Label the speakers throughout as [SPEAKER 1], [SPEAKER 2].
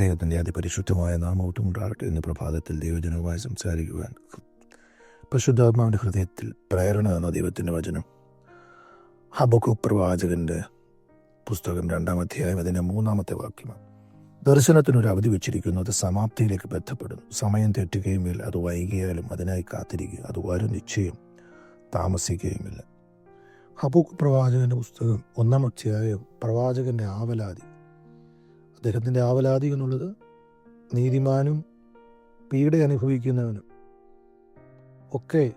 [SPEAKER 1] ദൈവത്തിന്റെ അതിപരിശുദ്ധമായ നാമവും ഉണ്ടാകട്ടെ എന്ന് പ്രഭാതത്തിൽ ദൈവജനവുമായി സംസാരിക്കുവാൻ പരിശുദ്ധാത്മാവിന്റെ ഹൃദയത്തിൽ പ്രേരണ എന്ന ദൈവത്തിന്റെ വചനം. ഹബക്കു പ്രവാചകന്റെ പുസ്തകം രണ്ടാം അധ്യായം അതിന്റെ മൂന്നാമത്തെ വാക്യമാണ്. ദർശനത്തിനൊരു അവധി വെച്ചിരിക്കുന്നു അത് സമാപ്തിയിലേക്ക് ബന്ധപ്പെടുന്നു. സമയം തെറ്റുകയുമില്ല അത് വൈകിയാലും അതിനായി കാത്തിരിക്കുക അത് വരും നിശ്ചയം താമസിക്കുകയുമില്ല. ഹബൂക്ക് പ്രവാചകന്റെ പുസ്തകം ഒന്നാം അധ്യായം പ്രവാചകന്റെ ആവലാതി. അദ്ദേഹത്തിന്റെ ആവലാതി എന്നുള്ളത് നീതിമാനും പീഡ അനുഭവിക്കുന്നവനും ഒക്കെ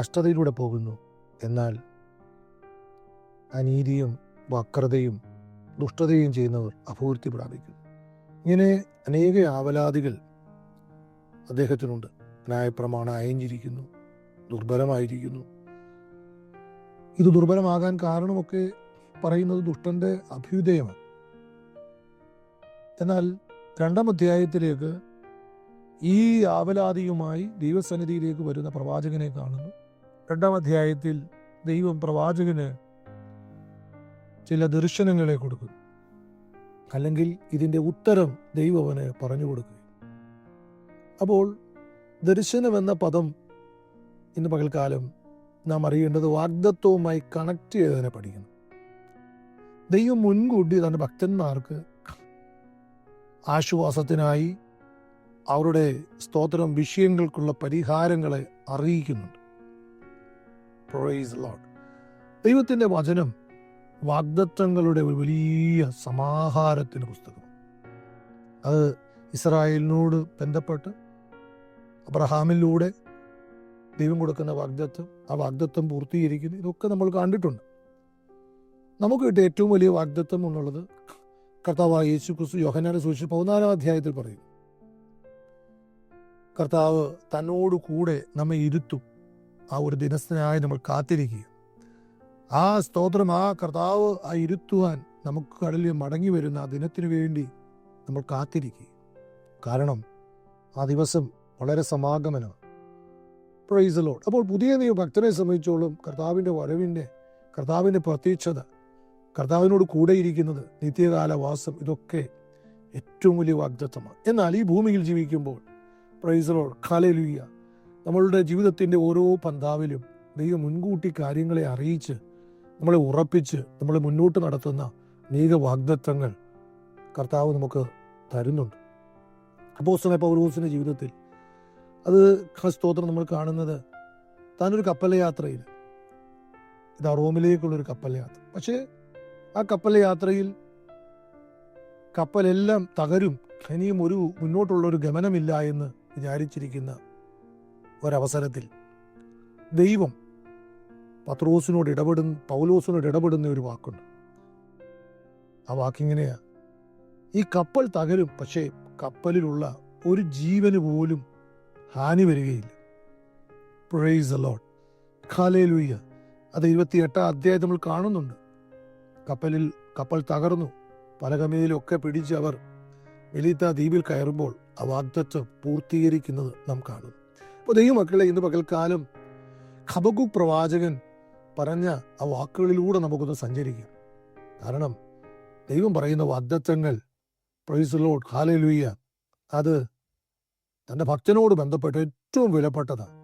[SPEAKER 1] കഷ്ടതയിലൂടെ പോകുന്നു. എന്നാൽ അനീതിയും വക്രതയും ദുഷ്ടതയും ചെയ്യുന്നവർ അഭിവൃദ്ധി പ്രാപിക്കുന്നു. ഇങ്ങനെ അനേക ആവലാതികൾ അദ്ദേഹത്തിനുണ്ട്. ന്യായപ്രമാണം അയഞ്ഞിരിക്കുന്നു ദുർബലമായിരിക്കുന്നു. ഇത് ദുർബലമാകാൻ കാരണമൊക്കെ പറയുന്നത് ദുഷ്ടന്റെ അഭ്യുദയമാണ്. എന്നാൽ രണ്ടാം അധ്യായത്തിലേക്ക് ഈ ആവലാതിയുമായി ദൈവസന്നിധിയിലേക്ക് വരുന്ന പ്രവാചകനെ കാണുന്നു. രണ്ടാം അധ്യായത്തിൽ ദൈവം പ്രവാചകന് ചില ദർശനങ്ങളെ കൊടുക്കുന്നു. അല്ലെങ്കിൽ ഇതിന്റെ ഉത്തരം ദൈവം അവന് പറഞ്ഞു കൊടുക്കുക അപ്പോൾ ദർശനം എന്ന പദം ഇന്ന് പകൽക്കാലം നാം അറിയേണ്ടത് വാഗ്ദത്വവുമായി കണക്ട് ചെയ്തതിനെ പഠിക്കുന്നു. ദൈവം മുൻകൂട്ടി തന്റെ ഭക്തന്മാർക്ക് ആശ്വാസത്തിനായി അവരുടെ സ്തോത്രം വിഷയങ്ങൾക്കുള്ള പരിഹാരങ്ങളെ അറിയിക്കുന്നുണ്ട്. ലോഡ് ദൈവത്തിന്റെ വചനം വാഗ്ദത്തങ്ങളുടെ ഒരു വലിയ സമാഹാരത്തിന് പുസ്തകം. അത് ഇസ്രായേലിനോട് ബന്ധപ്പെട്ട് അബ്രഹാമിലൂടെ ദൈവം കൊടുക്കുന്ന വാഗ്ദത്വം ആ വാഗ്ദത്വം പൂർത്തീകരിക്കുന്നു. ഇതൊക്കെ നമ്മൾ കണ്ടിട്ടുണ്ട്. നമുക്ക് കിട്ടിയ ഏറ്റവും വലിയ വാഗ്ദത്വം എന്നുള്ളത് കർത്താവായ യേശു ക്രിസ്തു യോഹനാന്റെ സൂക്ഷിച്ച് പതിനാലാം അധ്യായത്തിൽ പറയും കർത്താവ് തന്നോട് കൂടെ നമ്മെ ഇരുത്തും. ആ ഒരു ദിനസ്ഥനായി നമ്മൾ കാത്തിരിക്കുക ആ സ്തോത്രം ആ കർത്താവ് ആ ഇരുത്തുവാൻ നമുക്ക് കടലിൽ മടങ്ങി വരുന്ന ആ ദിനത്തിനു വേണ്ടി നമ്മൾ കാത്തിരിക്കുക കാരണം ആ ദിവസം വളരെ സമാഗമനമാണ്. പ്രൈസലോട് അപ്പോൾ പുതിയ നിയമ ഭക്തനെ സംബന്ധിച്ചോളം കർത്താവിന്റെ വരവിന്റെ കർത്താവിന്റെ പ്രത്യക്ഷത കർത്താവിനോട് കൂടെയിരിക്കുന്നത് നിത്യകാല വാസം ഇതൊക്കെ ഏറ്റവും വലിയ വാഗ്ദത്വമാണ് എന്നാൽ ഈ ഭൂമിയിൽ ജീവിക്കുമ്പോൾ പ്രൈസറോൾ കാലലുയ്യ നമ്മളുടെ ജീവിതത്തിന്റെ ഓരോ പന്താവിലും ദൈവം മുൻകൂട്ടി കാര്യങ്ങളെ അറിയിച്ച് നമ്മളെ ഉറപ്പിച്ച് നമ്മളെ മുന്നോട്ട് നടത്തുന്ന അനേക വാഗ്ദത്വങ്ങൾ കർത്താവ് നമുക്ക് തരുന്നുണ്ട്. അപ്പോസ്തനെ പൗലോസിന്റെ ജീവിതത്തിൽ അത് സ്തോത്രം നമ്മൾ കാണുന്നത് താനൊരു കപ്പൽ യാത്രയിൽ ഇതാ റോമിലേക്കുള്ളൊരു കപ്പൽ യാത്ര. പക്ഷേ ആ കപ്പൽ യാത്രയിൽ കപ്പലെല്ലാം തകരും. ഇനിയും ഒരു മുന്നോട്ടുള്ള ഒരു ഗമനമില്ല എന്ന് വിചാരിച്ചിരിക്കുന്ന ഒരവസരത്തിൽ ദൈവം പത്രോസിനോട് ഇടപെടുന്ന പൗലോസിനോട് ഇടപെടുന്ന ഒരു വാക്കുണ്ട്. ആ വാക്കിങ്ങനെയാ ഈ കപ്പൽ തകരും പക്ഷേ കപ്പലിലുള്ള ഒരു ജീവന് പോലും ഹാനി വരികയില്ല. പ്രൈസ് അലോട്ട് ഖാലേലുയ്യ അത് ഇരുപത്തി എട്ടാം അധ്യായം നമ്മൾ കാണുന്നുണ്ട്. കപ്പലിൽ കപ്പൽ തകർന്നു. പലകമയിലൊക്കെ പിടിച്ച് അവർ വെലിത്ത ദ്വീപിൽ കയറുമ്പോൾ ആ വാഗ്ദത്വം പൂർത്തീകരിക്കുന്നത് നാം കാണും അപ്പോൾ ദൈവമക്കളെ ഇന്ന് പകൽക്കാലം ഖബഗു പ്രവാചകൻ പറഞ്ഞ ആ വാക്കുകളിലൂടെ നമുക്കൊന്ന് സഞ്ചരിക്കാം. കാരണം ദൈവം പറയുന്ന വാഗ്ദത്വങ്ങൾ പ്രൈസ് ലോഡ് ഹാലലുയ്യ അത് തന്റെ ഭക്തനോട് ബന്ധപ്പെട്ട് ഏറ്റവും വിലപ്പെട്ടതാണ്.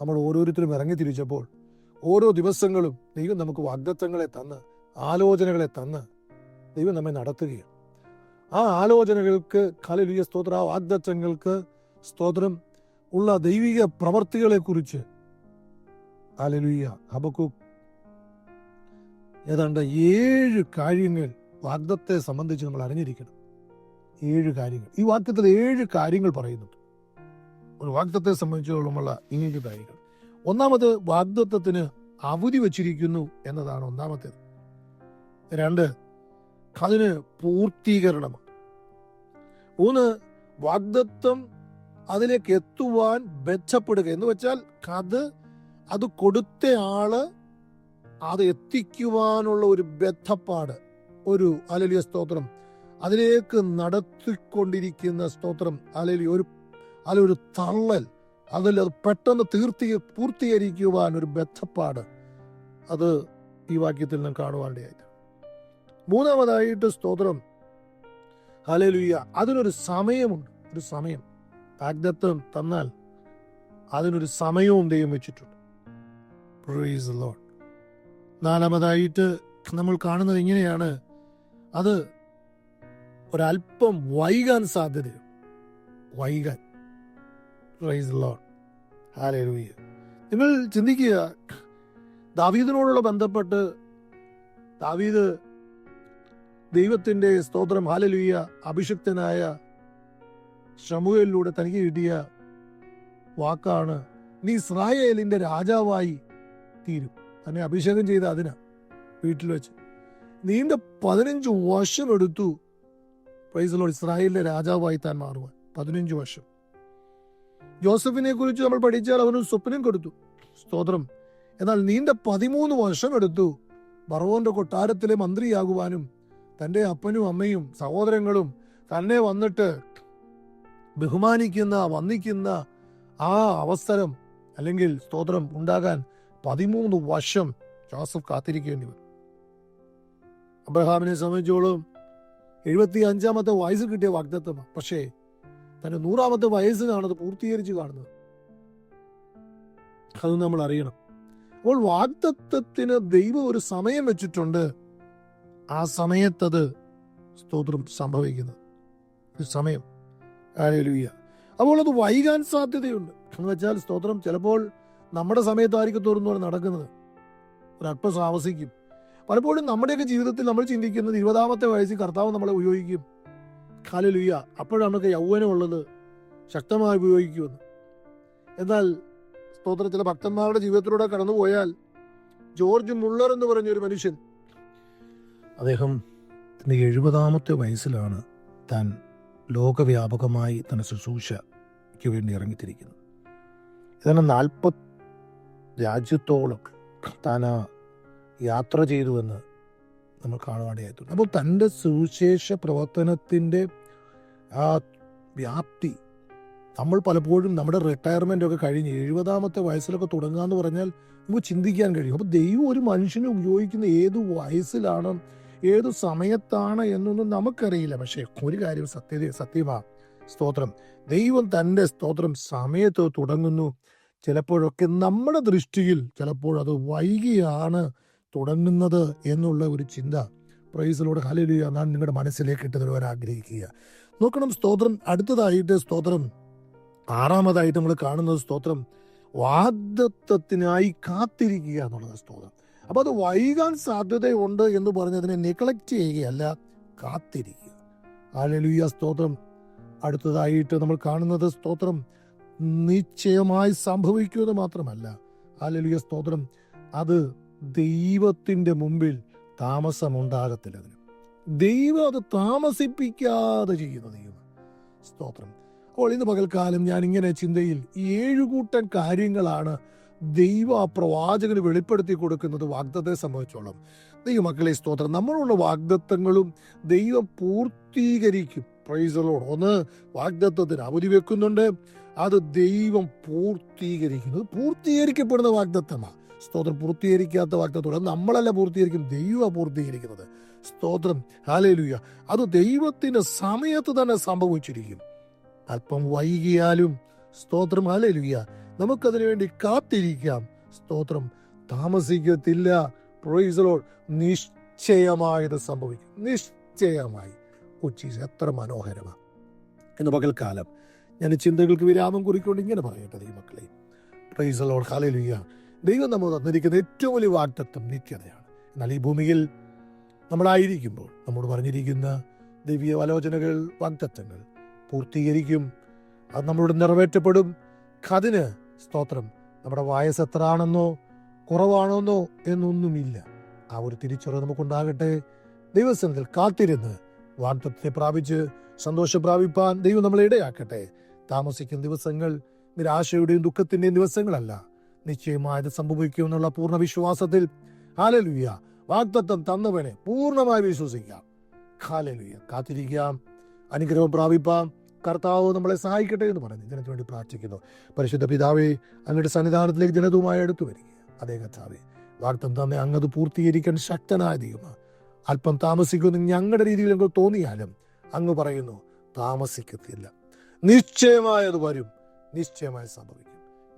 [SPEAKER 1] നമ്മൾ ഓരോരുത്തരും ഇറങ്ങി തിരിച്ചപ്പോൾ ഓരോ ദിവസങ്ങളും ദൈവം നമുക്ക് വാഗ്ദത്വങ്ങളെ തന്ന് ആലോചനകളെ തന്ന് ദൈവം നമ്മെ നടത്തുകയാണ്. ആ ആലോചനകൾക്ക് ഖാലലുയ സ്തോത്ര ആ സ്തോത്രം ഉള്ള ദൈവിക പ്രവർത്തികളെ കുറിച്ച് ഹാലലുയ്യ ഹബക്കു ഏതാണ്ട് ഏഴ് കാര്യങ്ങൾ വാഗ്ദത്തെ സംബന്ധിച്ച് നമ്മൾ അറിഞ്ഞിരിക്കണം. ഏഴ് കാര്യങ്ങൾ. ഈ വാക്യത്തിൽ ഏഴ് കാര്യങ്ങൾ പറയുന്നുണ്ട്. ഒരു വാഗ്ദത്തെ സംബന്ധിച്ചോളമുള്ള ഏഴ് കാര്യങ്ങൾ. ഒന്നാമത് വാഗ്ദത്വത്തിന് അവധി വച്ചിരിക്കുന്നു എന്നതാണ് ഒന്നാമത്തേത്. രണ്ട്. അതിന് പൂർത്തീകരണമാണ്. മൂന്ന് വാഗ്ദത്വം അതിലേക്ക് എത്തുവാൻ മെച്ചപ്പെടുക എന്ന് വെച്ചാൽ അത് അത് കൊടുത്ത ആൾ അത് എത്തിക്കുവാനുള്ള ഒരു ബദ്ധപ്പാട് ഒരു അലലിയ സ്തോത്രം. അതിലേക്ക് നടത്തിക്കൊണ്ടിരിക്കുന്ന സ്തോത്രം അല്ലെങ്കിൽ ഒരു അല്ല ഒരു തള്ളൽ അതിൽ അത് പെട്ടെന്ന് തീർത്തി പൂർത്തീകരിക്കുവാൻ ഒരു ബദ്ധപ്പാട് അത് ഈ വാക്യത്തിൽ നിന്ന് കാണുവാനിടയായിട്ട് മൂന്നാമതായിട്ട് സ്തോത്രം. ഹലലുയ്യ അതിനൊരു സമയമുണ്ട്. ഒരു സമയം. വാഗ്ദത്വം തന്നാൽ അതിനൊരു സമയവും ദൈവം വെച്ചിട്ടുണ്ട്. നാലാമതായിട്ട് നമ്മൾ കാണുന്നത് ഇങ്ങനെയാണ്. അത് ഒരല്പം വൈകാൻ സാധ്യതയുണ്ട്. വൈകാൻ. നിങ്ങൾ ചിന്തിക്കുക. ദാവീദിനോടുള്ള ബന്ധപ്പെട്ട് ദാവീദ് ദൈവത്തിന്റെ സ്തോത്രം ഹാലലുയ്യ അഭിഷിക്തനായ ശമുവേലിലൂടെ തനിക്ക് കിട്ടിയ വാക്കാണ് നീ ഇസ്രായേലിന്റെ രാജാവായി തീരും. തന്നെ അഭിഷേകം ചെയ്ത അതിനാ വീട്ടിൽ വെച്ച്. നീണ്ട പതിനഞ്ച് വർഷം എടുത്തു പ്രൈസലോ ഇസ്രായേലിന്റെ രാജാവായി താൻ മാറുവാൻ. പതിനഞ്ച് വർഷം. ജോസഫിനെ കുറിച്ച് നമ്മൾ പഠിച്ചാൽ അവന് സ്വപ്നം കൊടുത്തു. സ്തോത്രം. എന്നാൽ നീണ്ട പതിമൂന്ന് വർഷം എടുത്തു. ബറവോന്റെ കൊട്ടാരത്തിലെ മന്ത്രിയാകുവാനും തന്റെ അപ്പനും അമ്മയും സഹോദരങ്ങളും തന്നെ വന്നിട്ട് ബഹുമാനിക്കുന്ന വന്നിക്കുന്ന ആ അവസരം അല്ലെങ്കിൽ സ്തോത്രം ഉണ്ടാകാൻ പതിമൂന്ന് വർഷം ജോസഫ് കാത്തിരിക്കേണ്ടി വരും അബ്രഹാമിനെ സംബന്ധിച്ചോളം എഴുപത്തി അഞ്ചാമത്തെ വയസ്സ് കിട്ടിയ വാഗ്ദത്വമാണ് പക്ഷേ തന്റെ നൂറാമത്തെ വയസ്സിലാണ് അത് പൂർത്തീകരിച്ച് കാണുന്നത്. അത് നമ്മൾ അറിയണം. അപ്പോൾ വാഗ്ദത്വത്തിന് ദൈവം ഒരു സമയം വെച്ചിട്ടുണ്ട്. സമയത്തത് സ്തോത്രം സംഭവിക്കുന്നത് ഒരു സമയം. ഹല്ലേലൂയ. അപ്പോൾ അത് വൈകാൻ സാധ്യതയുണ്ട്. എന്ന് വെച്ചാൽ സ്തോത്രം ചിലപ്പോൾ നമ്മുടെ സമയത്തായിരിക്കും തോറുന്നോടെ നടക്കുന്നത്. ഒരല്പം താമസിക്കും പലപ്പോഴും നമ്മുടെയൊക്കെ ജീവിതത്തിൽ നമ്മൾ ചിന്തിക്കുന്നത് ഇരുപതാമത്തെ വയസ്സിൽ കർത്താവ് നമ്മളെ ഉപയോഗിക്കും. കാലലുയ്യ അപ്പോഴാണ് നമുക്ക് യൗവനമുള്ളത് ശക്തമായി ഉപയോഗിക്കുമെന്ന്. എന്നാൽ സ്തോത്രം ചില ഭക്തന്മാരുടെ ജീവിതത്തിലൂടെ കടന്നുപോയാൽ ജോർജ് മുള്ളർ എന്ന് പറഞ്ഞൊരു മനുഷ്യൻ അദ്ദേഹം തന്റെ എഴുപതാമത്തെ വയസ്സിലാണ് താൻ ലോകവ്യാപകമായി തന്റെ ശുശ്രൂഷയ്ക്ക് വേണ്ടി ഇറങ്ങിത്തിരിക്കുന്നത്. ഇതാണ് നാൽപ്പത് രാജ്യത്തോളം താൻ ആ യാത്ര ചെയ്തുവെന്ന് നമ്മൾ കാണുവാനിടയായിട്ടുണ്ട് അപ്പോൾ തന്റെ സുവിശേഷ പ്രവർത്തനത്തിന്റെ ആ വ്യാപ്തി നമ്മൾ പലപ്പോഴും നമ്മുടെ റിട്ടയർമെന്റ് ഒക്കെ കഴിഞ്ഞ് എഴുപതാമത്തെ വയസ്സിലൊക്കെ തുടങ്ങുക എന്ന് പറഞ്ഞാൽ നമുക്ക് ചിന്തിക്കാൻ കഴിയും. അപ്പോൾ ദൈവം ഒരു മനുഷ്യനെ ഉപയോഗിക്കുന്ന ഏത് വയസ്സിലാണ് ഏത് സമയത്താണ് എന്നൊന്നും നമുക്കറിയില്ല. പക്ഷേ ഒരു കാര്യം സത്യ സത്യമാണ് സ്തോത്രം. ദൈവം തന്റെ സ്തോത്രം സമയത്ത് തുടങ്ങുന്നു. ചിലപ്പോഴൊക്കെ നമ്മുടെ ദൃഷ്ടിയിൽ ചിലപ്പോഴത് വൈകിയാണ് തുടങ്ങുന്നത് എന്നുള്ള ഒരു ചിന്ത. പ്രൈസിലൂടെ ഹലിയ ഞാൻ നിങ്ങളുടെ മനസ്സിലേക്ക് ഇട്ട് തരുവാൻ ആഗ്രഹിക്കുക. നോക്കണം സ്തോത്രം. അടുത്തതായിട്ട് സ്തോത്രം. ആറാമതായിട്ട് നമ്മൾ കാണുന്നത് സ്തോത്രം. വാഗ്ദത്വത്തിനായി കാത്തിരിക്കുക എന്നുള്ളത് സ്തോത്രം. അപ്പൊ അത് വൈകാൻ സാധ്യതയുണ്ട് എന്ന് പറഞ്ഞതിനെ നെഗ്ലക്റ്റ് ചെയ്യുകയല്ല കാത്തിരിക്കുക. ആലലുയ സ്തോത്രം. അടുത്തതായിട്ട് നമ്മൾ കാണുന്നത് സ്തോത്രം നിശ്ചയമായി സംഭവിക്കുമെന്ന് മാത്രമല്ല. ആലലുയ സ്തോത്രം. അത് ദൈവത്തിന്റെ മുമ്പിൽ താമസമുണ്ടാകത്തില്ല അതിന് ദൈവം അത് താമസിപ്പിക്കാതെ ചെയ്യുന്ന ദൈവം. സ്തോത്രം. അപ്പോൾ ഇന്ന് പകൽക്കാലം ഞാൻ ഇങ്ങനെ ചിന്തയിൽ ഏഴുകൂട്ടം കാര്യങ്ങളാണ് ദൈവം ആ പ്രവാചകന് വെളിപ്പെടുത്തി കൊടുക്കുന്നത് വാഗ്ദത്തെ സംബന്ധിച്ചോളം. ദൈവമക്കളെ സ്തോത്രം. നമ്മളുള്ള വാഗ്ദത്തങ്ങളും ദൈവം പൂർത്തീകരിക്കും. പ്രൈസലോട് ഒന്ന് വാഗ്ദത്വത്തിന് അവധി വെക്കുന്നുണ്ട്. അത് ദൈവം പൂർത്തീകരിക്കുന്നത് പൂർത്തീകരിക്കപ്പെടുന്ന വാഗ്ദത്തമാണ് സ്തോത്രം പൂർത്തീകരിക്കാത്ത വാഗ്ദത്തോടെ നമ്മളല്ല പൂർത്തീകരിക്കും. ദൈവം പൂർത്തീകരിക്കുന്നത്. സ്തോത്രം. ഹാലേലുയ അത് ദൈവത്തിന്റെ സമയത്ത് തന്നെ സംഭവിച്ചിരിക്കും. അല്പം വൈകിയാലും. സ്തോത്രം. ഹാലേലുയ നമുക്കതിനു വേണ്ടി കാത്തിരിക്കാം. സ്തോത്രം. താമസിക്കത്തില്ല. പ്രൊയ്സലോൾ നിശ്ചയമായത് സംഭവിക്കും. നിശ്ചയമായി. കൊച്ചീസ് എത്ര മനോഹരമാണ് ഇന്ന് പകൽക്കാലം ഞാൻ ചിന്തകൾക്ക് വിരാമം കുറിക്കൊണ്ട് ഇങ്ങനെ പറയട്ടെ ദൈവമക്കളെ. പ്രൈസലോൾ ഹാലേലുയ ദൈവം നമ്മൾ തന്നിരിക്കുന്ന ഏറ്റവും വലിയ വാഗ്ദത്വം നിത്യതയാണ്. എന്നാൽ ഈ ഭൂമിയിൽ നമ്മളായിരിക്കുമ്പോൾ നമ്മോട് പറഞ്ഞിരിക്കുന്ന ദിവ്യ ആലോചനകൾ വാഗ്ദത്വങ്ങൾ പൂർത്തീകരിക്കും. അത് നമ്മളോട് നിറവേറ്റപ്പെടും. അതിന് സ്തോത്രം. നമ്മുടെ വയസ്സ് എത്രയാണെന്നോ കുറവാണെന്നോ എന്നൊന്നുമില്ല. ആ ഒരു തിരിച്ചറിവ് നമുക്കുണ്ടാകട്ടെ. ദൈവസനത്തിൽ കാത്തിരുന്ന് വാർത്തത്തെ പ്രാപിച്ച് സന്തോഷം പ്രാപിപ്പാൻ ദൈവം നമ്മളെ ഇടയാക്കട്ടെ. താമസിക്കുന്ന ദിവസങ്ങൾ നിരാശയുടെയും ദുഃഖത്തിന്റെയും ദിവസങ്ങളല്ല. നിശ്ചയമായത് സംഭവിക്കുമെന്നുള്ള പൂർണ വിശ്വാസത്തിൽ. ഹാലലുയ്യ വാഗ്ദത്തം തന്നവനെ പൂർണമായി വിശ്വസിക്കാം. ഹാലലുയ്യ കാത്തിരിക്കാം. അനുഗ്രഹം പ്രാപിപ്പാം. കർത്താവ് നമ്മളെ സഹായിക്കട്ടെ എന്ന് പറഞ്ഞ് ഇതിനു വേണ്ടി പ്രാർത്ഥിക്കുന്നു. പരിശുദ്ധ പിതാവെ അങ്ങയുടെ സന്നിധാനത്തിലേക്ക് ജനതുമായി എടുത്തു വരിക. അതേ കർത്താവേ വാഗ്ദം തന്നെ അങ്ങത് പൂർത്തീകരിക്കാൻ ശക്തനായ ദൈവം അല്പം താമസിക്കുമെന്ന് ഞങ്ങളുടെ രീതിയിൽ ഞങ്ങൾക്ക് തോന്നിയാലും അങ്ങ് പറയുന്നു താമസിക്കത്തില്ല. നിശ്ചയമായി അത് വരും. നിശ്ചയമായി സംഭവിക്കും.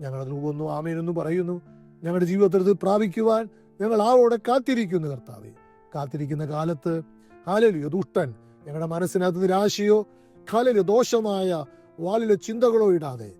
[SPEAKER 1] ഞങ്ങൾ അത് ഒന്നും ആമേനെന്നും പറയുന്നു. ഞങ്ങളുടെ ജീവിതത്തിൽ പ്രാപിക്കുവാൻ ഞങ്ങൾ ആളോടെ കാത്തിരിക്കുന്നു കർത്താവെ? കാത്തിരിക്കുന്ന കാലത്ത് ഹാലലിയോ ദുഷ്ടൻ ഞങ്ങളുടെ മനസ്സിനകത്ത് നിരാശയോ ഹാലലിയോ ദോഷമായ വാലിലെ ചിന്തകളോ ഇടാതെ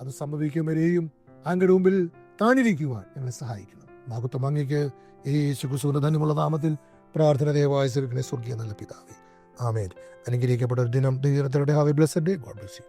[SPEAKER 1] അത് സംഭവിക്കും വരെയും അങ്ങയുടെ മുമ്പിൽ താണിരിക്കുവാൻ ഞങ്ങളെ സഹായിക്കണം. മഹത്വം അങ്ങയ്ക്ക് യേശു ധന്യമുള്ള നാമത്തിൽ പ്രാർത്ഥന ദയവായ സ്വർഗീയ നല്ല പിതാവേ. ആമേൻ. അനുഗ്രഹിക്കപ്പെട്ട ഒരു ദിനം ദൈവത്തിലൂടെ have a day God bless you